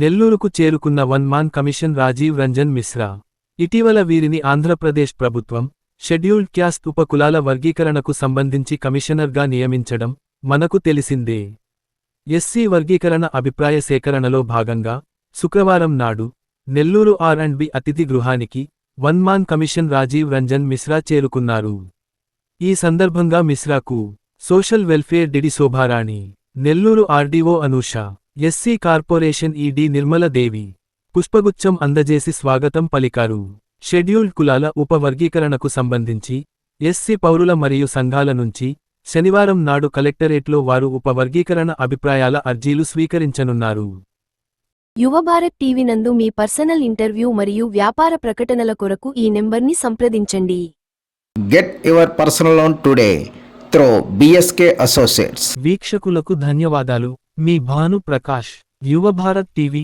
నెల్లూరుకు చేరుకున్న one man commission Rajiv Ranjan Mishra. ఇటీవల వీరిని ఆంధ్రప్రదేశ్ ప్రభుత్వం షెడ్యూల్డ్ క్యాస్ట్ ఉపకులాల వర్గీకరణకు సంబంధించి కమిషనర్గా నియమించడం మనకు తెలిసిందే. ఎస్సీ వర్గీకరణ అభిప్రాయ సేకరణలో భాగంగా శుక్రవారం నాడు నెల్లూరు ఆర్ అండ్ బి అతిథి గృహానికి one man commission Rajiv Ranjan Mishra చేరుకున్నారు. ఈ సందర్భంగా మిశ్రాకు social welfare DD Shobharani Nellore RDO Anusha SC corporation ED Nirmaladevi పుష్పగుచ్చం అందజేసి స్వాగతం పలికారు. షెడ్యూల్డ్ కులాల ఉపవర్గీకరణకు సంబంధించి ఎస్సీ పౌరుల మరియు సంఘాల నుంచి శనివారం నాడు కలెక్టరేట్లో వారు ఉపవర్గీకరణ అభిప్రాయాల అర్జీలు స్వీకరించనున్నారు. యువభారత్ టీవీ నందు మీ పర్సనల్ ఇంటర్వ్యూ మరియు వ్యాపార ప్రకటనల కొరకు ఈ నెంబర్ని సంప్రదించండి. Get your personal loan today through BSK Associates. వీక్షకులకు ధన్యవాదాలు. మీ భాను ప్రకాష్ యువ భారత్ టీవీ